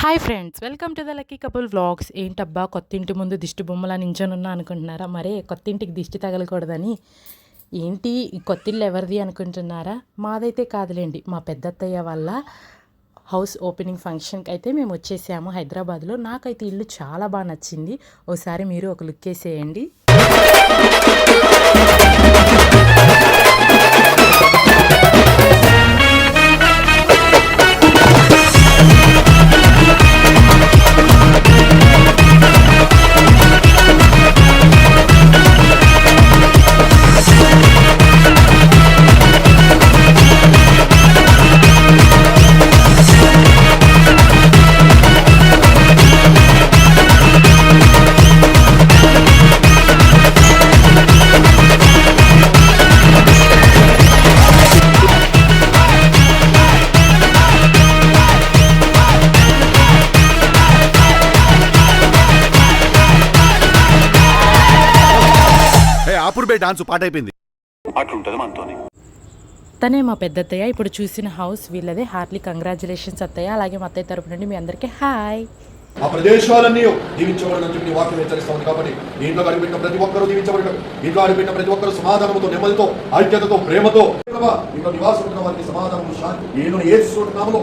Hi friends welcome to the lucky couple vlogs ఏంటబ్బా కొత్త ఇంటి ముందు దిష్టి బొమ్మలా నించొనున్నా అనుకుంటున్నారా? మరే కొత్త ఇంటికి దిష్టి తగలకూడదని. ఏంటి కొత్త ఇల్లు ఎవరిది అనుకుంటున్నారా? మాదైతే కాదులేండి మా పెద్దత్తయ్య వాళ్ళ హౌస్ ఓపెనింగ్ ఫంక్షన్కి అయితే మేము వచ్చేసాము హైదరాబాద్లో. నాకైతే ఇల్లు చాలా బాగా నచ్చింది. ఒకసారి మీరు ఒక లుక్ వేసేయండి. బే డాన్స్ పాట అయిపోయింది. అట్లుంటది మనతోని. తనే మా పెద్దత్తయ్య ఇప్పుడు చూసిన హౌస్ వీళ్ళదే. హార్ట్లీ కంగ్రాచులేషన్స్ అత్తయ్య అలాగే మా అత్తయ్య తరపు నుండి మీ అందరికీ హాయ్. ఆ ప్రదేశాలన్నీ దీవించబడని చెప్పి నీ వాక్యం హెచ్చరిస్తా ఉంది కాబట్టి దీంట్లో అడుగుపెట్టిన ప్రతి ఒక్కరూ దీవించబడతారు దీంట్లో అడుగుపెట్టిన ప్రతి ఒక్కరు సమాధానంతో నెమ్మదితో ఐక్యతతో ప్రేమతో నివాసం ఉన్న వారికి సమాధానం శాంతి నేను ఏ నామలో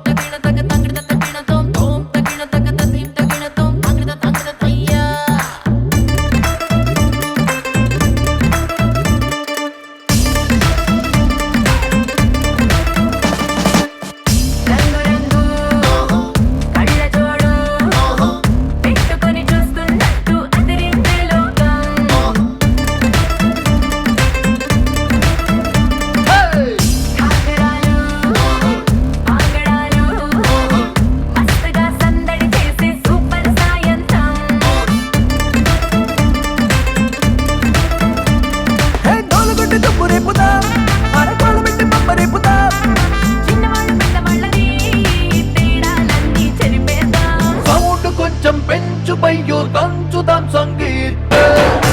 足不要等，足擔心結。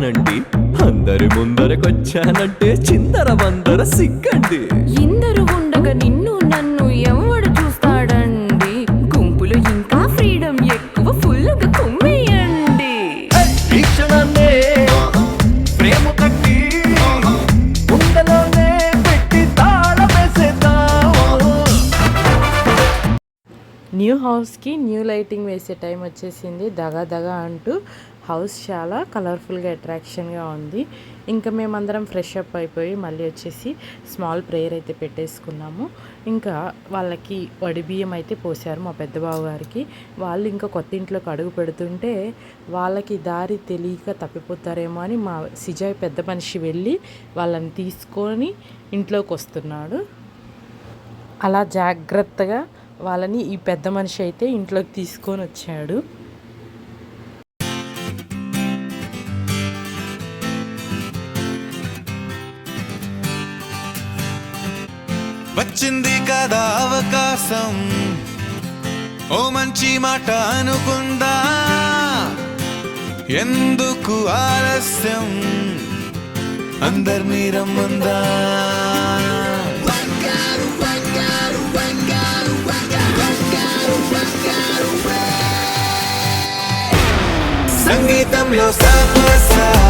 ప్రభుదేవానండి అందరి ముందరకొచ్చానంటే చిందర వందర సిగ్గండి. ఇందరు ఉండగా నిన్ను నన్ను ఎవడు చూస్తాడండి? గుంపులు ఇంకా ఫ్రీడమ్ ఎక్కువ కుమ్మేయండి. క్షణాన్నే ప్రేమ కట్టి ఉండలోనే పెట్టి తాళమేసేద్దాం న్యూ హౌస్కి న్యూ లైటింగ్ వేసే టైం వచ్చేసింది. దగా దగా అంటూ హౌస్ చాలా కలర్ఫుల్గా అట్రాక్షన్గా ఉంది. ఇంకా మేమందరం ఫ్రెష్ అప్ అయిపోయి మళ్ళీ వచ్చేసి స్మాల్ ప్రేయర్ అయితే పెట్టేసుకున్నాము. ఇంకా వాళ్ళకి వడి బియ్యం అయితే పోసారు మా పెద్ద బావ గారికి. వాళ్ళు ఇంకా కొత్త ఇంట్లోకి అడుగు పెడుతుంటే వాళ్ళకి దారి తెలియక తప్పిపోతారేమో అని మా సిజాయ్ పెద్ద మనిషి వెళ్ళి వాళ్ళని తీసుకొని ఇంట్లోకి వస్తున్నాడు. అలా జాగ్రత్తగా వాళ్ళని ఈ పెద్ద మనిషి అయితే ఇంట్లోకి తీసుకొని వచ్చాడు. వచ్చింది కదా అవకాశం. ఓ మంచి మాట అనుకుందా? ఎందుకు ఆలస్యం? అందరినీ రమ్మందా? సంగీతంలో సాపసా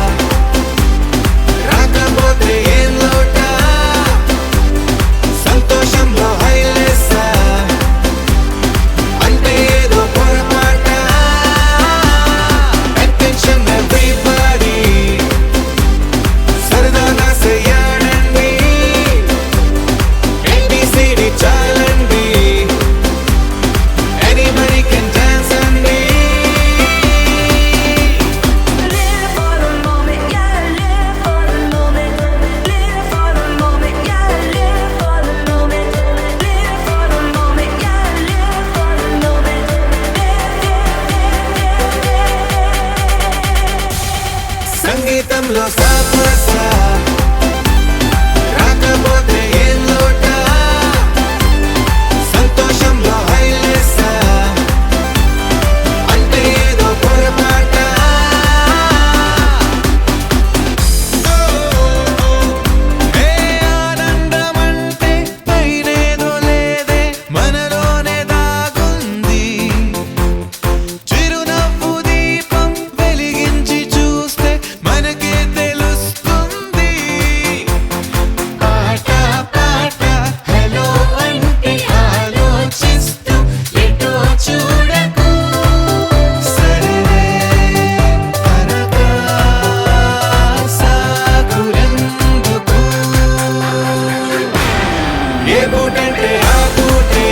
కూటంటే ఆ కూటే.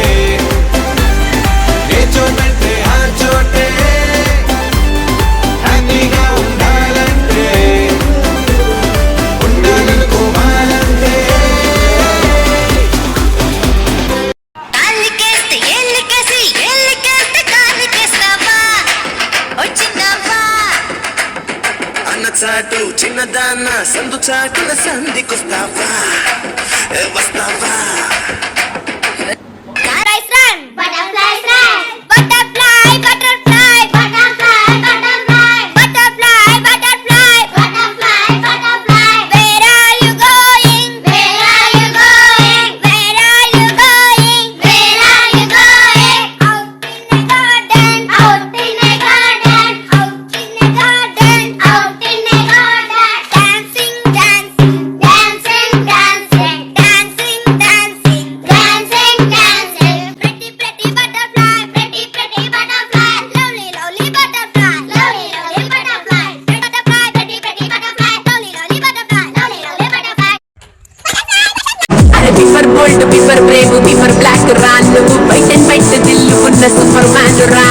ఏ చోటంటే ఆ చోటే. హ్యాపీగా ఉండాలంటే. ఉండాలనుకోవాలంటే. కాళ్ళకేస్తే ఏళ్ళకేసి ఏళ్ళకేస్తే కాళ్ళకేస్తావా వచ్చిందావా అన్న చాటు చిన్నదాన్న సందు చాటున సంధికొస్తావా? Bold piper brave piper black రా నువ్వు బయట బయట దిల్లు ఉన్న సూపర్ మ్యాన్ రా